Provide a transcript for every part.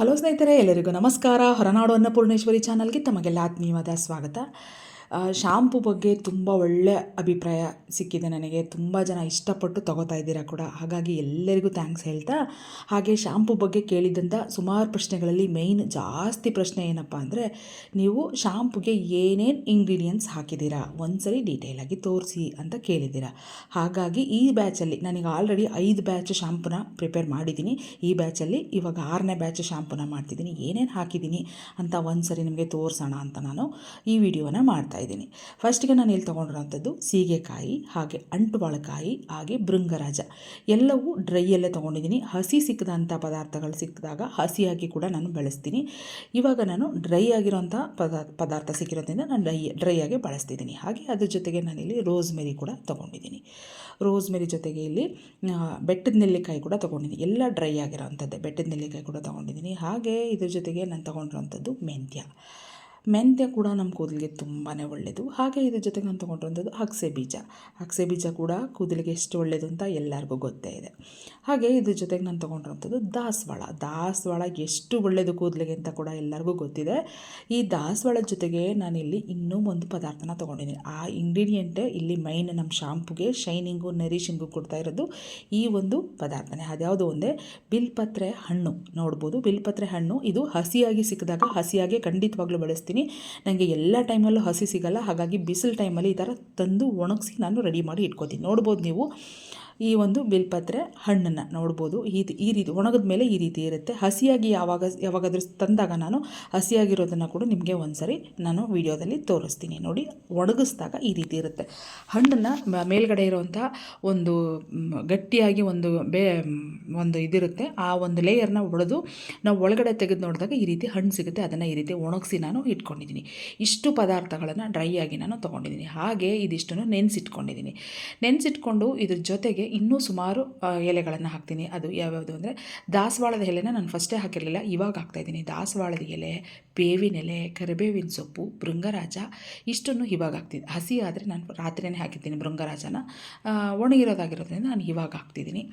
Hello ಸ್ನೇಹಿತರೆ ಎಲ್ಲರಿಗೂ ನಮಸ್ಕಾರ. ಹೊರನಾಡು ಅನ್ನಪೂರ್ಣೇಶ್ವರಿ ಚಾನಲ್ಗೆ ತಮಗೆಲ್ಲ ಆತ್ಮೀಯವಾದ ಸ್ವಾಗತ. ಶಾಂಪು ಬಗ್ಗೆ ತುಂಬ ಒಳ್ಳೆಯ ಅಭಿಪ್ರಾಯ ಸಿಕ್ಕಿದೆ ನನಗೆ. ತುಂಬ ಜನ ಇಷ್ಟಪಟ್ಟು ತಗೋತಾ ಇದ್ದೀರಾ ಕೂಡ. ಹಾಗಾಗಿ ಎಲ್ಲರಿಗೂ ಥ್ಯಾಂಕ್ಸ್ ಹೇಳ್ತಾ, ಹಾಗೆ ಶಾಂಪು ಬಗ್ಗೆ ಕೇಳಿದಂಥ ಸುಮಾರು ಪ್ರಶ್ನೆಗಳಲ್ಲಿ ಮೇಯ್ನ್ ಜಾಸ್ತಿ ಪ್ರಶ್ನೆ ಏನಪ್ಪ ಅಂದರೆ, ನೀವು ಶಾಂಪುಗೆ ಏನೇನು ಇಂಗ್ರೀಡಿಯೆಂಟ್ಸ್ ಹಾಕಿದ್ದೀರಾ? ಒಂದ್ಸರಿ ಡೀಟೇಲಾಗಿ ತೋರಿಸಿ ಅಂತ ಕೇಳಿದ್ದೀರಾ. ಹಾಗಾಗಿ ಈ ಬ್ಯಾಚಲ್ಲಿ ನನಗೆ ಆಲ್ರೆಡಿ ಐದು ಬ್ಯಾಚ್ ಶಾಂಪುನ ಪ್ರಿಪೇರ್ ಮಾಡಿದ್ದೀನಿ. ಈ ಬ್ಯಾಚಲ್ಲಿ ಇವಾಗ ಆರನೇ ಬ್ಯಾಚ್ ಶಾಂಪುನ ಮಾಡ್ತಿದ್ದೀನಿ. ಏನೇನು ಹಾಕಿದ್ದೀನಿ ಅಂತ ಒಂದ್ಸರಿ ನಿಮಗೆ ತೋರಿಸೋಣ ಅಂತ ನಾನು ಈ ವಿಡಿಯೋನ ಮಾಡ್ತಾ ಇದ್ದೀನಿ. ಫಸ್ಟಿಗೆ ನಾನು ಇಲ್ಲಿ ತೊಗೊಂಡಿರೋಂಥದ್ದು? ಸೀಗೆಕಾಯಿ, ಹಾಗೆ ಅಂಟುವಾಳಕಾಯಿ ಹಾಗೆ ಭೃಂಗರಾಜ. ಎಲ್ಲವೂ ಡ್ರೈಯಲ್ಲೇ ತೊಗೊಂಡಿದ್ದೀನಿ. ಹಸಿ ಸಿಕ್ಕದಂಥ ಪದಾರ್ಥಗಳು ಸಿಕ್ಕಿದಾಗ ಹಸಿಯಾಗಿ ಕೂಡ ನಾನು ಬಳಸ್ತೀನಿ. ಇವಾಗ ನಾನು ಡ್ರೈ ಆಗಿರೋಂಥ ಪದಾರ್ಥ ಪದಾರ್ಥ ಸಿಕ್ಕಿರೋದ್ರಿಂದ ನಾನು ಡ್ರೈ ಡ್ರೈ ಆಗಿ ಬಳಸ್ತಿದ್ದೀನಿ. ಹಾಗೆ ಅದ್ರ ಜೊತೆಗೆ ನಾನಿಲ್ಲಿ ರೋಸ್ಮೆರಿ ಕೂಡ ತೊಗೊಂಡಿದ್ದೀನಿ. ರೋಸ್ಮೆರಿ ಜೊತೆಗೆ ಇಲ್ಲಿ ಬೆಟ್ಟದ ನೆಲ್ಲಿಕಾಯಿ ಕೂಡ ತೊಗೊಂಡಿದ್ದೀನಿ. ಎಲ್ಲ ಡ್ರೈ ಆಗಿರೋವಂಥದ್ದೇ ಬೆಟ್ಟದ ನೆಲ್ಲಿಕಾಯಿ ಕೂಡ ತೊಗೊಂಡಿದ್ದೀನಿ. ಹಾಗೆ ಇದ್ರ ಜೊತೆಗೆ ನಾನು ತೊಗೊಂಡಿರೋಂಥದ್ದು ಮೆಂತ್ಯ. ಮೆಂತ್ಯ ಕೂಡ ನಮ್ಮ ಕೂದಲಿಗೆ ತುಂಬಾ ಒಳ್ಳೆಯದು ಹಾಗೆ ಇದ್ರ ಜೊತೆಗೆ ನಾನು ತೊಗೊಂಡಿರೋಂಥದ್ದು ಅಗಸೆ ಬೀಜ. ಅಗಸೆ ಬೀಜ ಕೂಡ ಕೂದಲಿಗೆ ಎಷ್ಟು ಒಳ್ಳೆಯದು ಅಂತ ಎಲ್ಲರಿಗೂ ಗೊತ್ತೇ ಇದೆ. ಹಾಗೆ ಇದ್ರ ಜೊತೆಗೆ ನಾನು ತೊಗೊಂಡಿರೋಂಥದ್ದು ದಾಸವಾಳ. ದಾಸವಾಳ ಎಷ್ಟು ಒಳ್ಳೆಯದು ಕೂದಲಿಗೆ ಅಂತ ಕೂಡ ಎಲ್ಲರಿಗೂ ಗೊತ್ತಿದೆ. ಈ ದಾಸವಾಳದ ಜೊತೆಗೆ ನಾನಿಲ್ಲಿ ಇನ್ನೂ ಒಂದು ಪದಾರ್ಥನ ತೊಗೊಂಡಿದ್ದೀನಿ. ಆ ಇಂಗ್ರೀಡಿಯೆಂಟೇ ಇಲ್ಲಿ ಮೈನ್ ನಮ್ಮ ಶಾಂಪುಗೆ ಶೈನಿಂಗು ನರಿಷಿಂಗು ಕೊಡ್ತಾ ಇರೋದು ಈ ಒಂದು ಪದಾರ್ಥನೇ. ಅದ್ಯಾವುದು ಒಂದೇ? ಬಿಲ್ಪತ್ರೆ ಹಣ್ಣು. ನೋಡ್ಬೋದು ಬಿಲ್ಪತ್ರೆ ಹಣ್ಣು. ಇದು ಹಸಿಯಾಗಿ ಸಿಕ್ಕಿದಾಗ ಹಸಿಯಾಗಿ ಖಂಡಿತವಾಗ್ಲೂ ಬಳಸ್ತೀನಿ ನನಗೆ ಎಲ್ಲ ಟೈಮಲ್ಲೂ ಹಸಿ ಸಿಗಲ್ಲ. ಹಾಗಾಗಿ ಬಿಸಿಲು ಟೈಮಲ್ಲಿ ಈ ಥರ ತಂದು ಒಣಗಿಸಿ ನಾನು ರೆಡಿ ಮಾಡಿ ಇಟ್ಕೋತೀನಿ. ನೋಡ್ಬೋದು ನೀವು. ಈ ಒಂದು ಬಿಲ್ಪತ್ರೆ ಹಣ್ಣನ್ನು ನೋಡ್ಬೋದು. ಈ ಈ ರೀತಿ ಒಣಗಿದ ಮೇಲೆ ಈ ರೀತಿ ಇರುತ್ತೆ. ಹಸಿಯಾಗಿ ಯಾವಾಗ, ಯಾವಾಗಾದ್ರೂ ತಂದಾಗ ನಾನು ಹಸಿಯಾಗಿರೋದನ್ನು ಕೂಡ ನಿಮಗೆ ಒಂದ್ಸರಿ ನಾನು ವಿಡಿಯೋದಲ್ಲಿ ತೋರಿಸ್ತೀನಿ. ನೋಡಿ, ಒಣಗಿಸಿದಾಗ ಈ ರೀತಿ ಇರುತ್ತೆ. ಹಣ್ಣನ್ನು ಮೇಲ್ಗಡೆ ಇರುವಂಥ ಒಂದು ಗಟ್ಟಿಯಾಗಿ ಒಂದು ಬೇ, ಒಂದು ಇದಿರುತ್ತೆ. ಆ ಒಂದು ಲೇಯರ್ನ ಒಡೆದು ನಾವು ಒಳಗಡೆ ತೆಗೆದು ನೋಡಿದಾಗ ಈ ರೀತಿ ಹಣ್ಣು ಸಿಗುತ್ತೆ. ಅದನ್ನು ಈ ರೀತಿ ಒಣಗಿಸಿ ನಾನು ಇಟ್ಕೊಂಡಿದ್ದೀನಿ. ಇಷ್ಟು ಪದಾರ್ಥಗಳನ್ನು ಡ್ರೈ ಆಗಿ ನಾನು ತೊಗೊಂಡಿದ್ದೀನಿ. ಹಾಗೆ ಇದಿಷ್ಟನ್ನು ನೆನೆಸಿಟ್ಕೊಂಡಿದ್ದೀನಿ. ನೆನೆಸಿಟ್ಕೊಂಡು ಇದ್ರ ಜೊತೆಗೆ ಇನ್ನೂ ಸುಮಾರು ಎಲೆಗಳನ್ನು ಹಾಕ್ತೀನಿ. ಅದು ಯಾವ್ಯಾವುದು ಅಂದರೆ, ದಾಸವಾಳದ ಎಲೆನ ನಾನು ಫಸ್ಟೇ ಹಾಕಿರಲಿಲ್ಲ, ಇವಾಗ ಹಾಕ್ತಾಯಿದ್ದೀನಿ ದಾಸವಾಳದ ಎಲೆ, ಬೇವಿನ ಎಲೆ, ಕರಿಬೇವಿನ ಸೊಪ್ಪು ಭೃಂಗರಾಜ ಇಷ್ಟನ್ನು ಇವಾಗ ಹಾಕ್ತಿದ್ದೆ ಹಸಿ ಆದರೆ ನಾನು ರಾತ್ರಿಯೇ ಹಾಕಿದ್ದೀನಿ ಭೃಂಗರಾಜನ ಒಣಗಿರೋದಾಗಿರೋದ್ರಿಂದ ನಾನು ಇವಾಗ ಹಾಕ್ತಿದ್ದೀನಿ.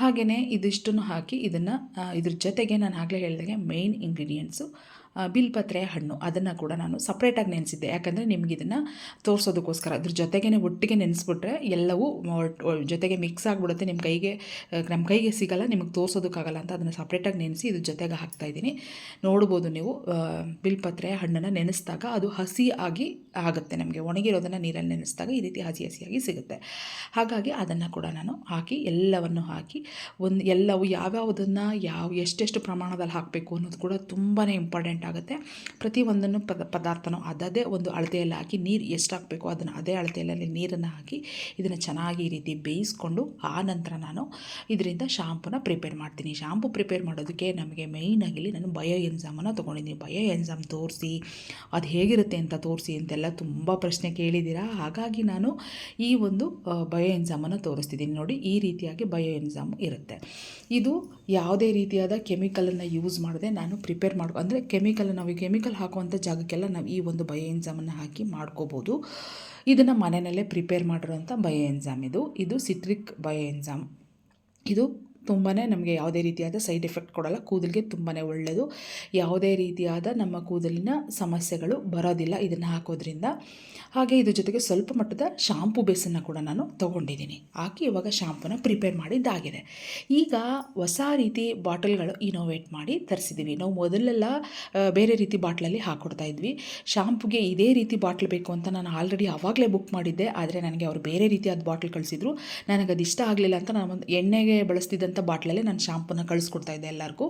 ಹಾಗೆಯೇ ಇದಿಷ್ಟನ್ನು ಹಾಕಿ ಇದನ್ನು ಇದ್ರ ಜೊತೆಗೆ ನಾನು ಆಗಲೇ ಹೇಳಿದಾಗೆ ಮೇಯ್ನ್ ಇಂಗ್ರೀಡಿಯೆಂಟ್ಸು ಬಿಲ್ಪತ್ರೆ ಹಣ್ಣು, ಅದನ್ನು ಕೂಡ ನಾನು ಸಪ್ರೇಟಾಗಿ ನೆನೆಸಿದ್ದೆ. ಯಾಕಂದರೆ ನಿಮ್ಗೆ ಇದನ್ನು ತೋರಿಸೋದಕ್ಕೋಸ್ಕರ. ಅದ್ರ ಜೊತೆಗೇ ಒಟ್ಟಿಗೆ ನೆನೆಸ್ಬಿಟ್ರೆ ಎಲ್ಲವೂ ಜೊತೆಗೆ ಮಿಕ್ಸ್ ಆಗಿಬಿಡುತ್ತೆ. ನಿಮ್ಮ ಕೈಗೆ ನಮ್ಮ ಕೈಗೆ ಸಿಗಲ್ಲ, ನಿಮಗೆ ತೋರಿಸೋದಕ್ಕಾಗಲ್ಲ ಅಂತ ಅದನ್ನು ಸಪ್ರೇಟಾಗಿ ನೆನೆಸಿ ಇದ್ರ ಜೊತೆಗೆ ಹಾಕ್ತಾಯಿದ್ದೀನಿ ನೋಡ್ಬೋದು ನೀವು ಬಿಲ್ಪತ್ರೆ ಹಣ್ಣನ್ನು ನೆನೆಸಿದಾಗ ಅದು ಹಸಿ ಆಗಿ ಆಗುತ್ತೆ ನಮಗೆ. ಒಣಗಿರೋದನ್ನು ನೀರಲ್ಲಿ ನೆನೆಸಿದಾಗ ಈ ರೀತಿ ಹಸಿ ಹಸಿಯಾಗಿ ಸಿಗುತ್ತೆ. ಹಾಗಾಗಿ ಅದನ್ನು ಕೂಡ ನಾನು ಹಾಕಿ, ಎಲ್ಲವನ್ನು ಹಾಕಿ, ಒಂದು, ಎಲ್ಲವೂ ಯಾವ್ಯಾವುದನ್ನು, ಯಾವ, ಎಷ್ಟೆಷ್ಟು ಪ್ರಮಾಣದಲ್ಲಿ ಹಾಕಬೇಕು ಅನ್ನೋದು ಕೂಡ ತುಂಬಾ ಇಂಪಾರ್ಟೆಂಟ್ ಆಗುತ್ತೆ. ಪ್ರತಿಯೊಂದನ್ನು ಪದ, ಪದಾರ್ಥನೂ ಅದದೇ ಒಂದು ಅಳತೆಯಲ್ಲಿ ಹಾಕಿ ನೀರು ಎಷ್ಟು ಹಾಕಬೇಕು ಅದನ್ನು ಅದೇ ಅಳತೆಯಲ್ಲಿ ನೀರನ್ನು ಹಾಕಿ ಇದನ್ನು ಚೆನ್ನಾಗಿ ಈ ರೀತಿ ಬೇಯಿಸ್ಕೊಂಡು ಆ ನಂತರ ನಾನು ಇದರಿಂದ ಶಾಂಪೂನ ಪ್ರಿಪೇರ್ ಮಾಡ್ತೀನಿ. ಶಾಂಪು ಪ್ರಿಪೇರ್ ಮಾಡೋದಕ್ಕೆ ನಮಗೆ ಮೇಯ್ನಾಗಿಲ್ಲಿ ನಾನು ಬಯೋ ಎನ್ಸಾಮನ್ನು ತೊಗೊಂಡಿದ್ದೀನಿ. ಬಯೋ ಎನ್ಸಾಮ್ ತೋರಿಸಿ, ಅದು ಹೇಗಿರುತ್ತೆ ಅಂತ ತೋರಿಸಿ ಅಂತೆಲ್ಲ ತುಂಬ ಪ್ರಶ್ನೆ ಕೇಳಿದ್ದೀರಾ? ಹಾಗಾಗಿ ನಾನು ಈ ಒಂದು ಬಯೋ ಎನ್ಸಾಮನ್ನು ತೋರಿಸ್ತಿದ್ದೀನಿ. ನೋಡಿ, ಈ ರೀತಿಯಾಗಿ ಬಯೋ ಎನ್ಸಾಮ್ ಇರುತ್ತೆ. ಇದು ಯಾವುದೇ ರೀತಿಯಾದ ಕೆಮಿಕಲನ್ನು ಯೂಸ್ ಮಾಡದೆ ನಾನು ಪ್ರಿಪೇರ್ ಮಾಡ್ಕೊ ಅಂದರೆ ಕೆಮಿಕಲ್ ನಾವು ಕೆಮಿಕಲ್ ಹಾಕುವಂಥ ಜಾಗಕ್ಕೆಲ್ಲ ನಾವು ಈ ಒಂದು ಬಯೋ ಎನ್ಸಾಮನ್ನು ಹಾಕಿ ಮಾಡ್ಕೋಬೋದು. ಇದನ್ನು ಮನೆಯಲ್ಲೇ ಪ್ರಿಪೇರ್ ಮಾಡಿರೋಂಥ ಬಯೋ ಎನ್ಸಾಮ್ ಇದು. ಇದು ಸಿಟ್ರಿಕ್ ಬಯೋ ಎನ್ಸಾಮ್ ಇದು ತುಂಬಾ ನಮಗೆ ಯಾವುದೇ ರೀತಿಯಾದ ಸೈಡ್ ಎಫೆಕ್ಟ್ ಕೊಡಲ್ಲ, ಕೂದಲಿಗೆ ತುಂಬಾ ಒಳ್ಳೆಯದು ಯಾವುದೇ ರೀತಿಯಾದ ನಮ್ಮ ಕೂದಲಿನ ಸಮಸ್ಯೆಗಳು ಬರೋದಿಲ್ಲ ಇದನ್ನು ಹಾಕೋದ್ರಿಂದ. ಹಾಗೆ ಇದ್ರ ಜೊತೆಗೆ ಸ್ವಲ್ಪ ಮಟ್ಟದ ಶಾಂಪು ಬೇಸನ್ನು ಕೂಡ ನಾನು ತೊಗೊಂಡಿದ್ದೀನಿ. ಹಾಕಿ ಇವಾಗ ಶಾಂಪೂನ ಪ್ರಿಪೇರ್ ಮಾಡಿದ್ದಾಗಿದೆ. ಈಗ ಹೊಸ ರೀತಿ ಬಾಟಲ್ಗಳು ಇನೋವೇಟ್ ಮಾಡಿ ತರಿಸಿದ್ದೀವಿ ನಾವು ಮೊದಲೆಲ್ಲ ಬೇರೆ ರೀತಿ ಬಾಟ್ಲಲ್ಲಿ ಹಾಕ್ಕೊಡ್ತಾ ಇದ್ವಿ. ಶಾಂಪುಗೆ ಇದೇ ರೀತಿ ಬಾಟ್ಲ್ ಬೇಕು ಅಂತ ನಾನು ಆಲ್ರೆಡಿ ಆವಾಗಲೇ ಬುಕ್ ಮಾಡಿದ್ದೆ. ಆದರೆ ನನಗೆ ಅವರು ಬೇರೆ ರೀತಿಯಾದ ಬಾಟ್ಲ್ ಕಳಿಸಿದ್ರು. ನನಗೆ ಅದು ಇಷ್ಟ ಆಗಲಿಲ್ಲ ಅಂತ ನಾನು ಒಂದು ಎಣ್ಣೆಗೆ ಬಳಸ್ತಿದ್ದಂಥ ಬಾಟ್ಲಲ್ಲೇ ನಾನು ಶಾಂಪೂನ ಕಳಿಸ್ಕೊಡ್ತಾ ಇದ್ದೆ ಎಲ್ಲರಿಗೂ.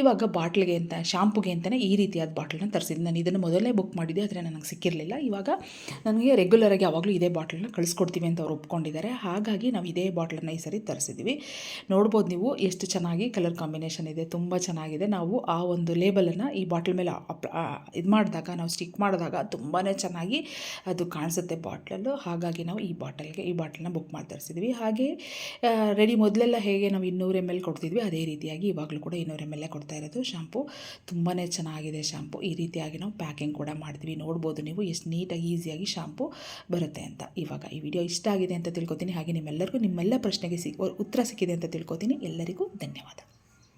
ಇವಾಗ ಬಾಟ್ಲಿಗೆ ಅಂತ, ಶಾಂಪೂಗೆ ಅಂತಲೇ ಈ ರೀತಿಯಾದ ಬಾಟ್ಲನ್ನ ತರಿಸಿದ್ದು. ನಾನು ಇದನ್ನು ಮೊದಲೇ ಬುಕ್ ಮಾಡಿದ್ದೆ, ಆದರೆ ನನಗೆ ಸಿಕ್ಕಿರಲಿಲ್ಲ. ಇವಾಗ ನನಗೆ ರೆಗ್ಯುಲರಾಗಿ ಯಾವಾಗಲೂ ಇದೇ ಬಾಟ್ಲನ್ನ ಕಳಿಸ್ಕೊಡ್ತೀವಿ ಅಂತ ಅವ್ರು ಒಪ್ಕೊಂಡಿದ್ದಾರೆ. ಹಾಗಾಗಿ ನಾವು ಇದೇ ಬಾಟ್ಲನ್ನ ಈ ಸರಿ ತರಿಸಿದ್ವಿ ನೋಡ್ಬೋದು ನೀವು ಎಷ್ಟು ಚೆನ್ನಾಗಿ ಕಲರ್ ಕಾಂಬಿನೇಷನ್ ಇದೆ, ತುಂಬ ಚೆನ್ನಾಗಿದೆ. ನಾವು ಆ ಒಂದು ಲೇಬಲನ್ನು ಈ ಬಾಟ್ಲ್ ಮೇಲೆ ಇದು ಮಾಡಿದಾಗ, ನಾವು ಸ್ಟಿಕ್ ಮಾಡಿದಾಗ ತುಂಬಾ ಚೆನ್ನಾಗಿ ಅದು ಕಾಣಿಸುತ್ತೆ ಬಾಟ್ಲಲ್ಲು. ಹಾಗಾಗಿ ನಾವು ಈ ಬಾಟಲ್ಗೆ, ಈ ಬಾಟ್ಲನ್ನ ಬುಕ್ ಮಾಡಿ ತರಿಸಿದ್ವಿ ಹಾಗೆ ರೆಡಿ ಮೊದಲೆಲ್ಲ ಹೇಗೆ ನಾವು ಇನ್ನೂರು ಎಂ ಎಲ್ ಕೊಡ್ತಿದ್ವಿ. ಅದೇ ರೀತಿಯಾಗಿ ಇವಾಗಲೂ ಕೂಡ ಇನ್ನೂರು ಎಂ ಎಲ್ ಕೊಡ್ತಾ ಇರೋದು. ಶಾಂಪು ತುಂಬಾ ಚೆನ್ನಾಗಿದೆ ಶಾಂಪು. ಈ ರೀತಿಯಾಗಿ ನಾವು ಪ್ಯಾಕಿಂಗ್ ಕೂಡ ಮಾಡ್ತೀವಿ. ನೋಡ್ಬೋದು ನೀವು ಎಷ್ಟು ನೀಟಾಗಿ, ಈಸಿಯಾಗಿ ಶಾಂಪು ಬರುತ್ತೆ ಅಂತ. ಇವಾಗ ಈ ವಿಡಿಯೋ ಇಷ್ಟ ಆಗಿದೆ ಅಂತ ತಿಳ್ಕೊತೀನಿ. ಹಾಗೆ ನಿಮ್ಮೆಲ್ಲರಿಗೂ ನಿಮ್ಮೆಲ್ಲ ಪ್ರಶ್ನೆಗೆ ಸಿಗ್ ಉತ್ತರ ಸಿಕ್ಕಿದೆ ಅಂತ ತಿಳ್ಕೊತೀನಿ. ಎಲ್ಲರಿಗೂ ಧನ್ಯವಾದ.